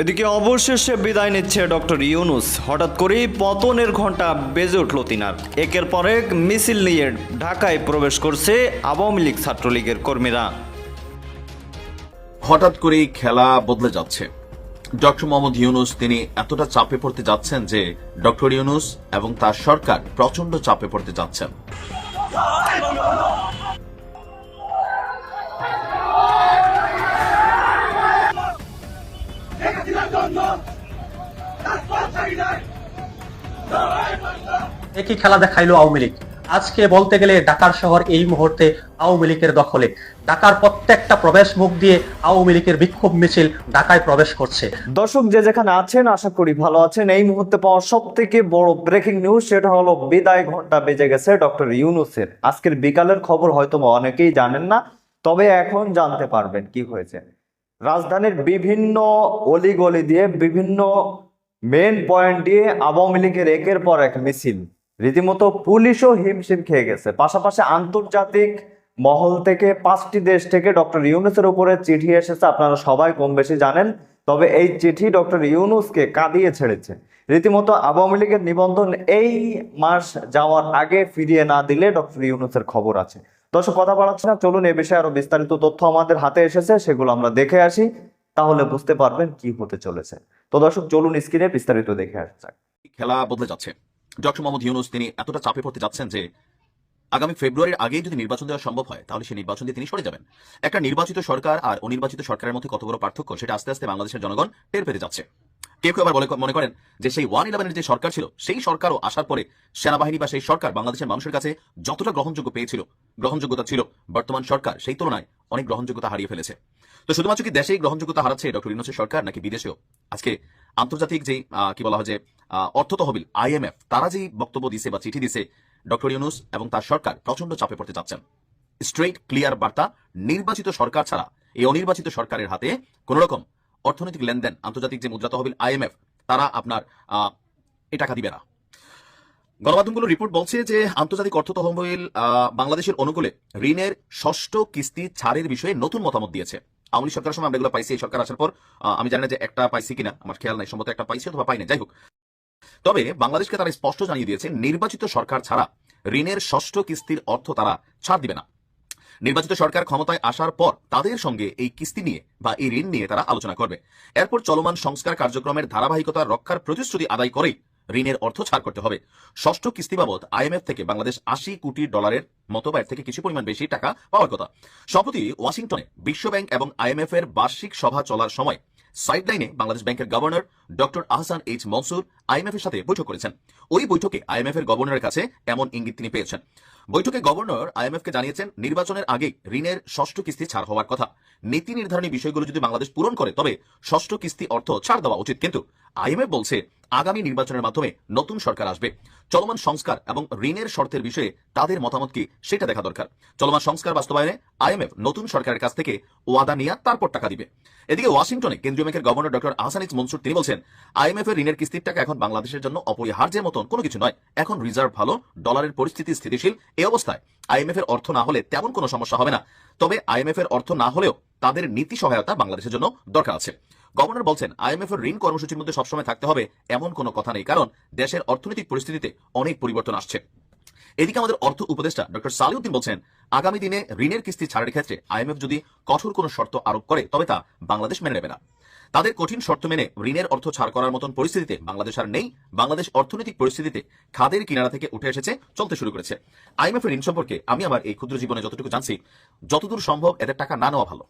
এদিকে অবশেষে বিদায় নিচ্ছে ডক্টর ইউনুস। হঠাৎ করেই পতনের ঘণ্টা বেজে উঠল তিনার। একের পর এক মিছিল নিয়ে ঢাকায় প্রবেশ করছে আওয়ামী লীগ ছাত্রলীগের কর্মীরা। হঠাৎ করেই খেলা বদলে যাচ্ছে। ডক্টর মোহাম্মদ ইউনুস, তিনি এতটা চাপে পড়তে যাচ্ছেন যে ডক্টর ইউনুস এবং তার সরকার প্রচণ্ড চাপে পড়তে যাচ্ছেন। একই খেলা দেখাইলো আওয়ামী লীগ। আজকে বলতে গেলে ঢাকার শহর এই মুহূর্তে আওয়ামী লীগের দখলে। ঢাকার প্রত্যেকটা প্রবেশ মুখ দিয়ে আওয়ামী লীগের বিক্ষোভ মিছিল ঢাকায় প্রবেশ করছে। দর্শক যে যেখানে আছেন, আশা করি ভালো আছেন। এই মুহূর্তে পাওয়া সব থেকে বড় ব্রেকিং নিউজ সেটা হলো বিদায় ঘণ্টা বেজে গেছে ডক্টর ইউনুসের। আজকের বিকালের খবর হয়তো অনেকেই জানেন না, তবে এখন জানতে পারবেন কি হয়েছে। রাজধানীর বিভিন্ন অলিগলি দিয়ে বিভিন্ন মেন পয়েন্ট দিয়ে আওয়ামী লীগের একের পর এক মিছিল। রীতিমতো পুলিশও হিমশিম খেয়ে গেছে। পাশাপাশি আন্তর্জাতিক মহল থেকে পাঁচটি দেশ থেকে ডক্টর ইউনুসের উপরে চিঠি এসেছে। আপনারা সবাই কম বেশি জানেন, তবে এই চিঠি ডক্টর ইউনুসকে কাঁদিয়ে ছেড়েছে। রীতিমতো আওয়ামী লীগের নিবন্ধন এই মাস যাওয়ার আগে ফিরিয়ে না দিলে ডক্টর ইউনুসের খবর আছে। দর্শক, কথা বাড়াচ্ছি না। চলুন এ বিষয়ে আরও বিস্তারিত তথ্য আমাদের হাতে এসেছে, সেগুলো আমরা দেখে আসি। তাহলে বুঝতে পারবেন কি হতে চলেছে। তো দর্শক, চলুন স্ক্রিনে বিস্তারিত দেখে আসা খেলা বদলে যাচ্ছে। ডক্টর মোহাম্মদ ইউনুস, তিনি এতটা চাপে পড়তে যাচ্ছেন যে আগামী ফেব্রুয়ারির আগেই যদি নির্বাচন দেওয়া সম্ভব হয়, তাহলে সেই নির্বাচন দিয়ে তিনি সরে যাবেন। একটা নির্বাচিত সরকার আর অনির্বাচিত সরকারের মধ্যে কত বড় পার্থক্য, সেটা আস্তে আস্তে বাংলাদেশের জনগণ টের পেতে যাচ্ছে। কেউ কেউ আবার মনে করেন যে সেই ওয়ান ইলেভেনের যে সরকার ছিল সেই সরকারও আসার পরে সেনাবাহিনী বা সেই সরকার বাংলাদেশের মানুষের কাছে যতটা গ্রহণযোগ্য পেয়েছিল গ্রহণযোগ্যতা ছিল বর্তমান সরকার সেই তুলনায় অনেক গ্রহণযোগ্যতা হারিয়ে ফেলেছে। তো শুধুমাত্র কি দেশেই গ্রহণযোগ্যতা হারাচ্ছে ডক্টর ইউনুসের সরকার নাকি বিদেশেও? আজকে আন্তর্জাতিক আহ, কি বলা হয় যে অর্থ তহবিল আইএমএফ তারা যেই বক্তব্য দিছে বা চিঠি দিছে ডক্টর ইউনুস এবং তার সরকার প্রচণ্ড চাপে পড়তে যাচ্ছেন। স্ট্রেট ক্লিয়ার বার্তা নির্বাচিত সরকার ছাড়া এই অনির্বাচিত সরকারের হাতে কোন রকম অর্থনৈতিক লেনদেন, আন্তর্জাতিক যে মুদ্রা তহবিল আইএমএফ তারা আপনার এ টাকা দিবে না। গণমাধ্যমগুলো রিপোর্ট বলছে যে আন্তর্জাতিক অর্থ তহবিল বাংলাদেশের অনুকূলে ঋণের ষষ্ঠ কিস্তি ছাড়ের বিষয়ে নতুন মতামত দিয়েছে। আওয়ামী সরকারের সময় আমরা এগুলো পাইছি, এই সরকার আসার পর আমি জানি না যে একটা পাইছি কিনা, আমার খেয়াল নাই, সম্ভবত একটা পাইছি অথবা পাই না যাই হোক। তবে বাংলাদেশকে তারা স্পষ্ট জানিয়ে দিয়েছে, নির্বাচিত সরকার ছাড়া ঋণের ষষ্ঠ কিস্তির অর্থ তারা ছাড় দিবে না। নির্বাচিত সরকার ক্ষমতায় আসার পর তাদের সঙ্গে এই কিস্তি নিয়ে বা এই ঋণ নিয়ে তারা আলোচনা করবে। এরপর চলমান সংস্কার কার্যক্রমের ধারাবাহিকতা রক্ষার প্রতিশ্রুতি আদায় করেই ঋণের অর্থ ছাড় করতে হবে। ষষ্ঠ কিস্তি বাবদ আইএমএফ থেকে বাংলাদেশ আশি কোটি ডলারের মতো থেকে কিছু পরিমাণ বেশি টাকা পাওয়ার কথা। সম্প্রতি ওয়াশিংটনে বিশ্বব্যাংক এবং আইএমএফ এর বার্ষিক সভা চলার সময় সাইডলাইনে বাংলাদেশ ব্যাংকের governor doctor Ahsan H Mansur IMF এর সাথে বৈঠক করেছেন। ওই বৈঠকে আইএমএফ এর গভর্নরের কাছে এমন ইঙ্গিত তিনি পেয়েছেন। বৈঠকে গভর্নর আইএমএফ কে জানিয়েছেন, নির্বাচনের আগে ঋণের ষষ্ঠ কিস্তি ছাড় হওয়ার কথা। নীতি নির্ধারণী বিষয়গুলো যদি বাংলাদেশ পূরণ করে, তবে ষষ্ঠ কিস্তি অর্থ ছাড় দেওয়া উচিত। কিন্তু আইএমএফ বলছে, আগামী নির্বাচনের মাধ্যমে নতুন সরকার আসবে। চলমান সংস্কার এবং ঋণের শর্তের বিষয়ে তাদের মতামত কি, সেটা দেখা দরকার। চলমান সংস্কার বাস্তবায়নে আইএমএফ নতুন সরকারের কাছ থেকে ওয়াদা নিয়ে তারপর টাকা দিবে। এদিকে ওয়াশিংটনে কেন্দ্রীয় ব্যাংকের গভর্নর ডক্টর আহসানিজ মনসুর, তিনি বলছেন আইএমএফ এর ঋণের কিস্তির টাকা এখন বাংলাদেশের জন্য অপরিহার্যের মতন কোনো কিছু নয়। এখন রিজার্ভ ভালো, ডলারের পরিস্থিতি স্থিতিশীল, এই অবস্থায় আইএমএফ এর অর্থ না হলে তেমন কোনো সমস্যা হবে না। তবে আইএমএফ এর অর্থ না হলেও তাদের নীতি সহায়তা বাংলাদেশের জন্য দরকার আছে। গভর্নর বলছেন, আইএমএফ এর ঋণ কর্মসূচির মধ্যে সবসময় থাকতে হবে এমন কোনো কথা নেই, কারণ দেশের অর্থনৈতিক পরিস্থিতিতে অনেক পরিবর্তন আসছে। এদিকে আমাদের অর্থ উপদেষ্টা ডক্টর সালিউদ্দিন বলছেন, আগামী দিনে ঋণের কিস্তি ছাড়ের ক্ষেত্রে আইএমএফ যদি কঠোর কোনো শর্ত আরোপ করে, তবে তা বাংলাদেশ মেনে নেবে না। তাদের কঠিন শর্ত মেনে ঋণের অর্থ ছাড় করার মতন পরিস্থিতিতে বাংলাদেশ আর নেই। বাংলাদেশ অর্থনৈতিক পরিস্থিতিতে খাদের কিনারা থেকে উঠে এসেছে, চলতে শুরু করেছে। আইএমএফ ঋণ সম্পর্কে আমি আমার এই ক্ষুদ্র জীবনে যতটুকু জানছি, যতদূর সম্ভব এদের টাকা না নেওয়া ভালো।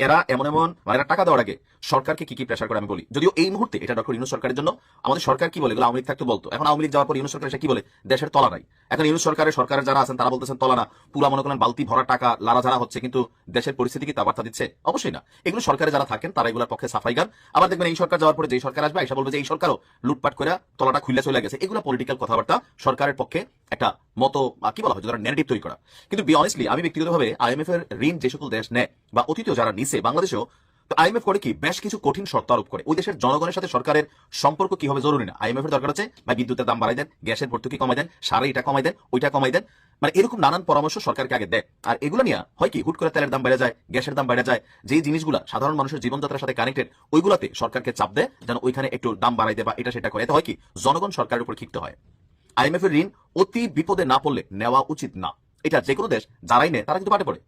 এরা এমন এমন মানে টাকা দেওয়ার আগে সরকারকে কি কি প্রেশার করে আমি বলি। যদিও এই মুহূর্তে এটা ডক্টর ইউনুস সরকারের জন্য, আমাদের সরকার কি বলে? এগুলো আওয়ামী লীগ থাকতে বলতো। এখন আওয়ামী লীগ যাওয়ার পর ইউনুস সরকার এসে কি বলে? দেশের তলা নাই। এখন ইউনুস সরকারের সরকারের যারা আছেন, তারা বলতেছেন তলা না। পুরা মনে করেন বালতি ভরা টাকা লারা যারা হচ্ছে, কিন্তু দেশের পরিস্থিতি কি তা বার্তা দিচ্ছে? অবশ্যই না। এগুলো সরকারে যারা থাকেন, তারা এগুলোর পক্ষে সাফাই গান আবার দেখবেন এই সরকার যাওয়ার পরে যে সরকার আসবে, এসে বলবে যে এই সরকারও লুটপাট করে তলাটা খুলে চলে গেছে। এগুলো পলিটিক্যাল কথাবার্তা সরকারের পক্ষে একটা মতো কি বলা হয় যারা নেগেটিভ তৈরি করা। কিন্তু বি অনেস্টলি আমি ব্যক্তিগতভাবে আইএমএফ এর ঋণ যে সকল দেশ নেয়, বা অতীত যারা নিছে, বাংলাদেশেও আইএমএফ করে কি বেশ কিছু কঠিন শর্ত আরোপ করে। ওই দেশের জনগণের সাথে সরকারের সম্পর্ক কি হবে জরুরি না? আইএমএফ এর দরকার আছে ভাই, বিদ্যুতের দাম বাড়াই দেন, গ্যাসের ভর্তুকি কমাই দেন সারে এটা কমাই দেন, ওইটা কমাই দেন। মানে এরকম নানান পরামর্শ সরকারকে আগে দেয় আর এগুলো নিয়ে হয় কি, হুট করে তেলের দাম বেড়ে যায়, গ্যাসের দাম বেড়ে যায়, যেই জিনিসগুলো সাধারণ মানুষের জীবনযাত্রার সাথে কানেক্টেড ওইগুলোতে সরকারকে চাপ দেয়, যেন ওইখানে একটু দাম বাড়াই দেয় বা এটা সেটা করে। এতে হয় কি, জনগণ সরকারের উপর ক্ষিপ্ত হয়। আইএমএফ এর ঋণ অতি বিপদে না পড়লে নেওয়া উচিত না। এটা যে কোনো দেশ, যারাই নেয়, তারা কিন্তু পাটে পড়ে।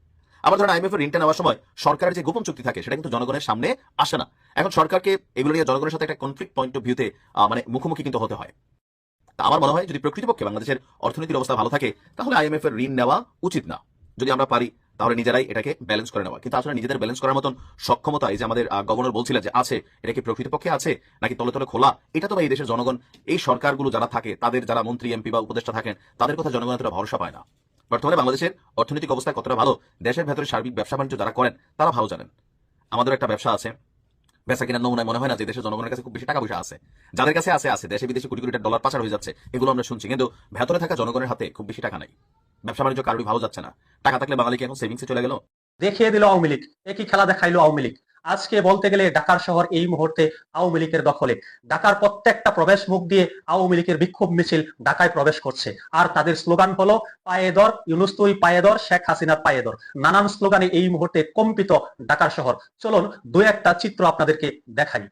আবার ধরেন আইএমএফ এর ঋণটা নেওয়ার সময় সরকারের যে গোপন চুক্তি থাকে, সেটা কিন্তু জনগণের সামনে আসে না। এখন সরকারকে এগুলো নিয়ে জনগণের সাথে একটা কনফ্লিক্ট পয়েন্ট অফ ভিউতে মানে মুখোমুখি কিন্তু হতে হয়। তা আমার মনে হয় যদি প্রকৃতপক্ষে বাংলাদেশের অর্থনীতির অবস্থা ভালো থাকে, তাহলে আইএমএফ এর ঋণ নেওয়া উচিত না। যদি আমরা পারি, তাহলে নিজেরাই এটাকে ব্যালেন্স করে নেওয়া। কিন্তু আসলে নিজেদের ব্যালেন্স করার মতন সক্ষমতা, এই যে আমাদের গভর্নর বলছিলেন যে আছে, এটা কি প্রকৃতপক্ষে আছে, নাকি তলে তলে খোলা? এটা তো এই দেশের জনগণ, এই সরকারগুলো যারা থাকে, তাদের যারা মন্ত্রী এমপি বা উপদেষ্টা থাকেন, তাদের কথা জনগণ এতটা ভরসা পায় না। বর্তমানে বাংলাদেশের অর্থনৈতিক অবস্থা কতটা ভালো, দেশের ভেতরে সার্বিক ব্যবসা বাণিজ্য যারা করেন, তারা ভালো জানেন। আমাদের একটা ব্যবসা আছে, বেচা কিনার নমুনায় মনে হয় না যে দেশের জনগণের কাছে খুব বেশি টাকা পয়সা আছে। যাদের কাছে আছে আছে। দেশে বিদেশে কোটি কোটি ডলার পাচার হয়ে যাচ্ছে, এগুলো আমরা শুনছি, কিন্তু ভেতরে থাকা জনগণের হাতে খুব বেশি টাকা নাই। ব্যবসা বাণিজ্য কারোরই ভালো যাচ্ছে না। টাকা থাকলে বাঙালি কি এখন সেভিংসে চলে গেল। দেখিয়ে দিল আওয়ামী লীগ, একই খেলা দেখাইলো আওয়ামী লীগ। আজকে বলতে গেলে ঢাকার শহর এই মুহূর্তে আওয়ামী লীগের দখলে। ঢাকার প্রত্যেকটা প্রবেশ মুখ দিয়ে আওয়ামী লীগের বিক্ষোভ মিছিল ঢাকায় প্রবেশ করছে। আর তাদের স্লোগান হলো পায়েদর ইউনুস তুই পায়েদর শেখ হাসিনার পায়েদর নানান স্লোগানে এই মুহূর্তে কম্পিত ঢাকার শহর। চলুন, দু একটা চিত্র আপনাদেরকে দেখাই।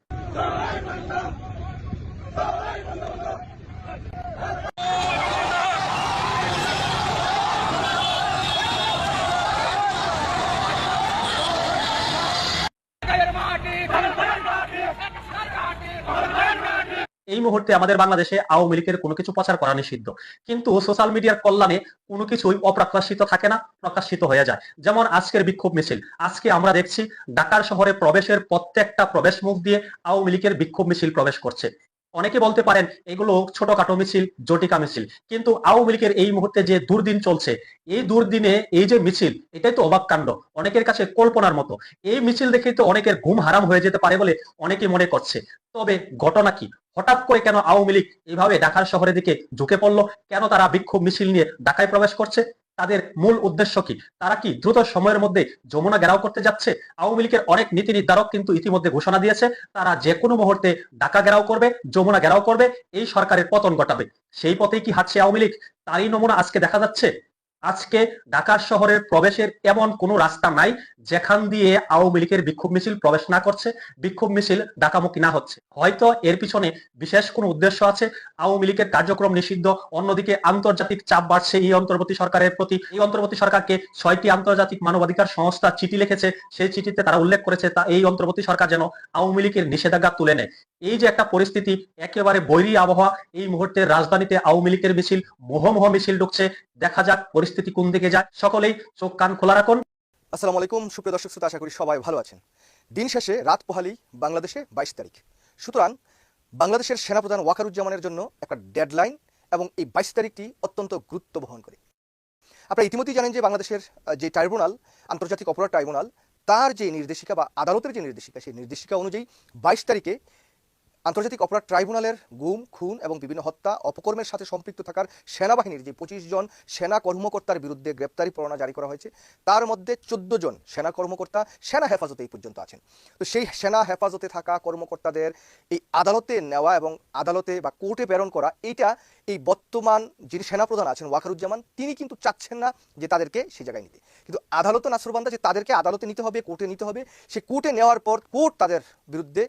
মুহূর্তে আমাদের বাংলাদেশে আওয়ামী লীগের কোনো কিছু প্রচার করা নিষিদ্ধ। কিন্তু সোশ্যাল মিডিয়ার কল্যাণে কোনো কিছুই অপ্রকাশিত থাকে না, প্রকাশিত হয়ে যায়। যেমন আজকের বিক্ষোভ মিছিল। আজকে আমরা দেখছি ঢাকার শহরে প্রবেশের প্রত্যেকটা প্রবেশ মুখ দিয়ে আওয়ামী লীগের বিক্ষোভ মিছিল প্রবেশ করছে। অনেকে বলতে পারেন এগুলো ছোটখাটো মিছিল, জটিকা মিছিল। কিন্তু আওয়ামী লীগের এই মুহূর্তে যে দুর্দিন চলছে, এই দুর্দিনে এই যে মিছিল, এটাই তো অবাক কাণ্ড। অনেকের কাছে কল্পনার মতো। এই মিছিল দেখে তো অনেকের ঘুম হারাম হয়ে যেতে পারে বলে অনেকে মনে করছে। তবে ঘটনা কি? হঠাৎ করে কেন আওয়ামী লীগ এইভাবে ঢাকার শহরের দিকে ঝুঁকে পড়ল? কেন তারা বিক্ষোভ মিছিল নিয়ে ঢাকায় প্রবেশ করছে? তাদের মূল উদ্দেশ্য কি? তারা কি দ্রুত সময়ের মধ্যে যমুনা ঘেরাও করতে যাচ্ছে? আওয়ামী লীগের অনেক নীতি নির্ধারক কিন্তু ইতিমধ্যে ঘোষণা দিয়েছে, তারা যে কোনো মুহূর্তে ঢাকা ঘেরাও করবে, যমুনা ঘেরাও করবে, এই সরকারের পতন ঘটাবে। সেই পথেই কি হাঁটছে আওয়ামী লীগ? তারই নমুনা আজকে দেখা যাচ্ছে। আজকে ঢাকা শহরের প্রবেশের এমন কোনো রাস্তা নাই যেখান দিয়ে আওয়ামী লীগের বিক্ষোভ মিছিল প্রবেশ না করছে, বিক্ষোভ মিছিল ঢাকামুখী না হচ্ছে। হয়তো এর পিছনে বিশেষ কোনো উদ্দেশ্য আছে, আওয়ামী লীগের কার্যক্রম নিষিদ্ধ, অন্যদিকে আন্তর্জাতিক চাপ বাড়ছে, এই অন্তর্বর্তী সরকারের প্রতি, এই অন্তর্বর্তী সরকারকে ছয়টি আন্তর্জাতিক মানবাধিকার সংস্থা চিঠি লিখেছে, সেই চিঠিতে তারা উল্লেখ করেছে, তা এই অন্তর্বর্তী সরকার যেন আওয়ামী লীগের নিষেধাজ্ঞা তুলে নেয়। এই যে একটা পরিস্থিতি, একেবারে বৈরী আবহাওয়া, এই মুহূর্তে রাজধানীতে আওয়ামী লীগের মিছিল, মোহমোহ মিছিল ঢুকছে, দেখা যাক পরিস্থিতি কোন দিকে যায়, সকলেই চোখ কান খোলা রাখুন। আসসালামু আলাইকুম, সুপ্রিয় দর্শক শ্রোতা, আশা করি সবাই ভালো আছেন। দিন শেষে রাত পোহালি বাংলাদেশে বাইশ তারিখ। সুতরাং বাংলাদেশের সেনাপ্রধান ওয়াকারুজ্জামানের জন্য একটা ডেডলাইন এবং এই বাইশ তারিখটি অত্যন্ত গুরুত্ব বহন করে। আপনারা ইতিমধ্যেই জানেন যে বাংলাদেশের যে ট্রাইব্যুনাল, আন্তর্জাতিক অপরাধ ট্রাইব্যুনাল, তার যে নির্দেশিকা বা আদালতের যে নির্দেশিকা, সেই নির্দেশিকা অনুযায়ী বাইশ তারিখে আন্তর্জাতিক অপরাধ ট্রাইব্যুনালের গুম, খুন এবং বিভিন্ন হত্যা, অপকর্মের সাথে সম্পৃক্ত থাকার সেনাবাহিনীর যে পঁচিশ জন সেনা কর্মকর্তার বিরুদ্ধে গ্রেপ্তারি পরোয়ানা জারি করা হয়েছে, তার মধ্যে চোদ্দ জন সেনা কর্মকর্তা সেনা হেফাজতে এই পর্যন্ত আছেন। তো সেই সেনা হেফাজতে থাকা কর্মকর্তাদের এই আদালতে নেওয়া এবং আদালতে বা কোর্টে প্রেরণ করা, এইটা এই বর্তমান যিনি সেনাপ্রধান আছেন ওয়াকারুজ্জামান, তিনি কিন্তু চাচ্ছেন না যে তাদেরকে সেই জায়গায় নিতে। কিন্তু আদালত নাসরবান্দা যে তাদেরকে আদালতে নিতে হবে, কোর্টে নিতে হবে, সে কোর্টে নেওয়ার পর কোর্ট তাদের বিরুদ্ধে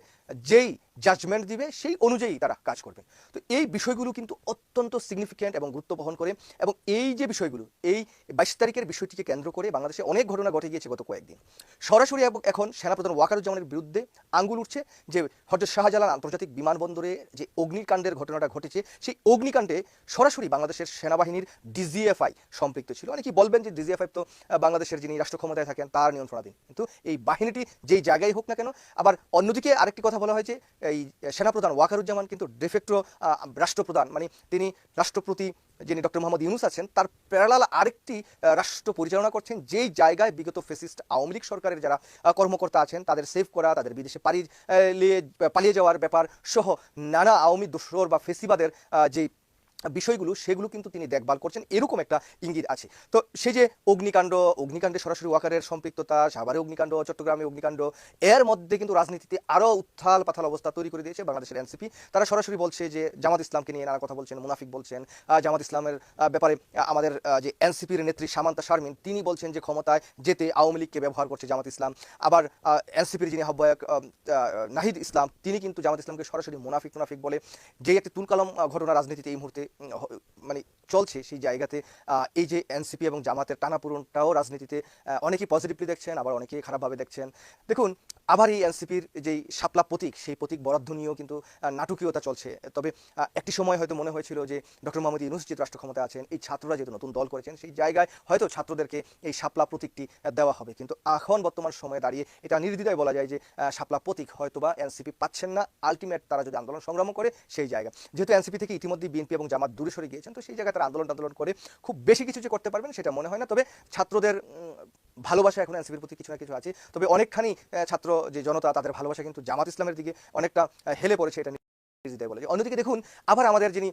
যেই জাজমেন্ট দিবে, সেই অনুযায়ী তারা কাজ করবে। তো এই বিষয়গুলো কিন্তু অত্যন্ত সিগনিফিক্যান্ট এবং গুরুত্ব বহন করে এবং এই যে বিষয়গুলো, এই বাইশ তারিখের বিষয়টিকে কেন্দ্র করে বাংলাদেশে অনেক ঘটনা ঘটে গিয়েছে গত কয়েকদিন। সরাসরি এবং এখন সেনাপ্রধান ওয়াকারুজ্জামানের বিরুদ্ধে আঙ্গুল উঠছে যে হজরত শাহজালাল আন্তর্জাতিক বিমানবন্দরে যে অগ্নিকাণ্ডের ঘটনাটা ঘটেছে, সেই অগ্নিকাণ্ডে সরাসরি বাংলাদেশের সেনাবাহিনীর ডিজিএফআই সম্পৃক্ত ছিল। অনেকেই বলবেন যে ডিজিএফআই তো বাংলাদেশের যিনি রাষ্ট্র ক্ষমতায় থাকেন, তার নিয়ন্ত্রণাধীন কিন্তু এই বাহিনীটি যেই জায়গায় হোক না কেন, আবার অন্যদিকে আরেকটি কথা বলা হয়েছে এই সেনাপ্রধান ওয়াকারুজ্জামান কিন্তু ডেফেক্টো রাষ্ট্রপ্রধান। মানে তিনি রাষ্ট্রপতি যিনি ডক্টর মোহাম্মদ ইউনুস আছেন, তার প্যারালাল আরেকটি রাষ্ট্র পরিচালনা করছেন, যেই জায়গায় বিগত ফেসিস্ট আওয়ামী লীগ সরকারের যারা কর্মকর্তা আছেন, তাদের সেভ করা, তাদের বিদেশে পালিয়ে লিয়ে- পালিয়ে যাওয়ার ব্যাপার সহ নানা আওয়ামী দোসর বা ফেসিবাদের যেই বিষয়গুলো সেগুলো কিন্তু তিনি দেখভাল করছেন। এরকম একটা ইঙ্গিত আছে। তো সেই যে অগ্নিকাণ্ড অগ্নিকাণ্ডে সরাসরি ওয়াকারের সম্পৃক্ততা সাভারে অগ্নিকাণ্ড চট্টগ্রামে অগ্নিকাণ্ড এর মধ্যে কিন্তু রাজনীতিতে আরও উত্থাল পাথাল অবস্থা তৈরি করে দিয়েছে বাংলাদেশের এনসিপি। তারা সরাসরি বলছে যে জামাত ইসলামকে নিয়ে নানা কথা বলছেন মুনাফিক বলছেন জামাত ইসলামের ব্যাপারে আমাদের যে এনসিপির নেত্রী সামান্তা শারমিন তিনি বলছেন যে ক্ষমতায় যেতে আওয়ামী লীগকে ব্যবহার করছে জামাত ইসলাম। আবার এনসিপির যিনি আহ্বায়ক আহ, আহ, নাহিদ ইসলাম তিনি কিন্তু জামাত ইসলামকে সরাসরি মুনাফিক মুনাফিক বলে যে একটি তুলকালাম ঘটনা রাজনীতিতে এই মুহূর্তে মানে চলছে সেই জায়গাতে এই যে এনসিপি এবং জামাতের টানাপূরণটাও রাজনীতিতে অনেকেই পজিটিভলি দেখছেন, আবার অনেকেই খারাপভাবে দেখছেন। দেখুন, আবার এই এনসিপির যেই শাপলা প্রতীক, সেই প্রতীক বরাদ্দ নিয়েও কিন্তু নাটকীয়তা চলছে। তবে একটি সময় হয়তো মনে হয়েছিল যে ডক্টর মোহাম্মদ ইউনুস যে রাষ্ট্র ক্ষমতায় আছেন, এই ছাত্ররা যেহেতু নতুন দল করেছেন, সেই জায়গায় হয়তো ছাত্রদেরকে এই শাপলা প্রতীকটি দেওয়া হবে। কিন্তু এখন বর্তমান সময়ে দাঁড়িয়ে এটা নির্দ্বিধায় বলা যায় যে শাপলা প্রতীক হয়তোবা এনসিপি পাচ্ছেন না। আলটিমেট তারা যদি আন্দোলন সংগ্রাম করে, সেই জায়গা। যেহেতু এনসিপি থেকে ইতিমধ্যে বিএনপি এবং জামাত দূরে সরে গিয়েছেন, তো সেই জায়গায় তারা আন্দোলন আন্দোলন করে খুব বেশি কিছু যে করতে পারবেন সেটা মনে হয় না। তবে ছাত্রদের ভালোবাসা এখন এনসিপির প্রতি কিছু না কিছু আছে। তবে অনেকখানি ছাত্র যে জনতা, তাদের ভালোবাসা কিন্তু জামাত ইসলামের দিকে অনেকটা হেলে পড়েছে এটা নিয়ে। অন্যদিকে দেখুন, আবার আমাদের যিনি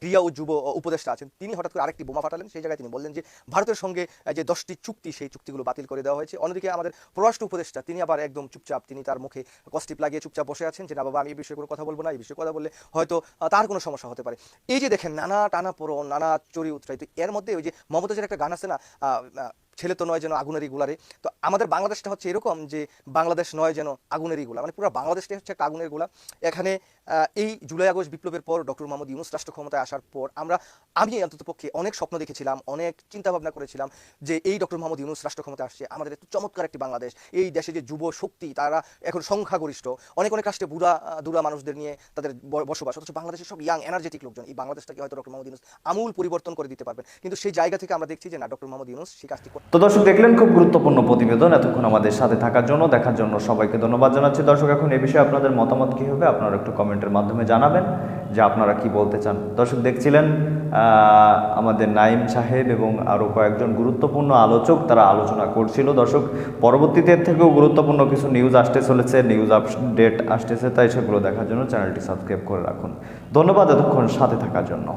ক্রিয়া ও যুব উপদেষ্টা আছেন, তিনি হঠাৎ করে আরেকটি বোমা ফাটালেন। সেই জায়গায় তিনি বললেন যে, ভারতের সঙ্গে যে দশটি চুক্তি, সেই চুক্তিগুলো বাতিল করে দেওয়া হয়েছে। অন্যদিকে আমাদের পররাষ্ট্র উপদেষ্টা, তিনি আবার একদম চুপচাপ, তিনি তার মুখে কস্টিপ লাগিয়ে চুপচাপ বসে আছেন যে, না বাবা, আমি এই বিষয়ে কোনো কথা বলব না, এই বিষয়ে কথা বললে হয়তো তার কোনো সমস্যা হতে পারে। এই যে দেখেন, নানা টানা পোড়ন নানা চুরি উৎসাহিত এর মধ্যে ওই যে মমতাজের একটা গান আছে না ছেলে তো নয় যেন আগুনেরই গুলারে। তো আমাদের বাংলাদেশটা হচ্ছে এরকম যে, বাংলাদেশ নয় যেন আগুনেরই গুলা। মানে পুরো বাংলাদেশটা হচ্ছে একটা আগুনের গোলা। এখানে এই জুলাই আগস্ট বিপ্লবের পর ডক্টর মোহাম্মদ ইউনুস রাষ্ট্র ক্ষমতায় আসার পর আমরা, আমি অন্তত পক্ষে অনেক স্বপ্ন দেখেছিলাম, অনেক চিন্তা ভাবনা করেছিলাম যে এই ডক্টর মোহাম্মদ ইউনুস রাষ্ট্র ক্ষমতায় আসছে, আমাদের এত চমৎকার একটি বাংলাদেশ, এই দেশে যে যুব শক্তি, তারা এখন সংখ্যাগরিষ্ঠ, অনেক অনেক রাষ্ট্রে বুড়া দুরা মানুষদের নিয়ে তাদের বসবাস, অথচ বাংলাদেশের সব ইয়াং এনার্জেটিক লোকজন, এই বাংলাদেশটাকে হয়তো ডক্টর মোহাম্মদ ইউনুস আমূল পরিবর্তন করে দিতে পারবেন। কিন্তু সেই জায়গা থেকে আমরা দেখছি যে না, ডক্টর মোহাম্মদ ইউনুস সেই কাজটি তো দর্শক, দেখলেন খুব গুরুত্বপূর্ণ প্রতিবেদন, এতক্ষণ আমাদের সাথে থাকার জন্য, দেখার জন্য সবাইকে ধন্যবাদ জানাচ্ছি। দর্শক, এখন এ বিষয়ে আপনাদের মতামত কী হবে, আপনারা একটু কমেন্টের মাধ্যমে জানাবেন যে আপনারা কি বলতে চান। দর্শক, দেখছিলেন আমাদের নাইম সাহেব এবং আরও কয়েকজন গুরুত্বপূর্ণ আলোচক তারা আলোচনা করছিল। দর্শক, পরবর্তীতে থেকেও গুরুত্বপূর্ণ কিছু নিউজ আসতে চলেছে নিউজ আপডেট আসতেছে, তাই সেগুলো দেখার জন্য চ্যানেলটি সাবস্ক্রাইব করে রাখুন। ধন্যবাদ এতক্ষণ সাথে থাকার জন্য।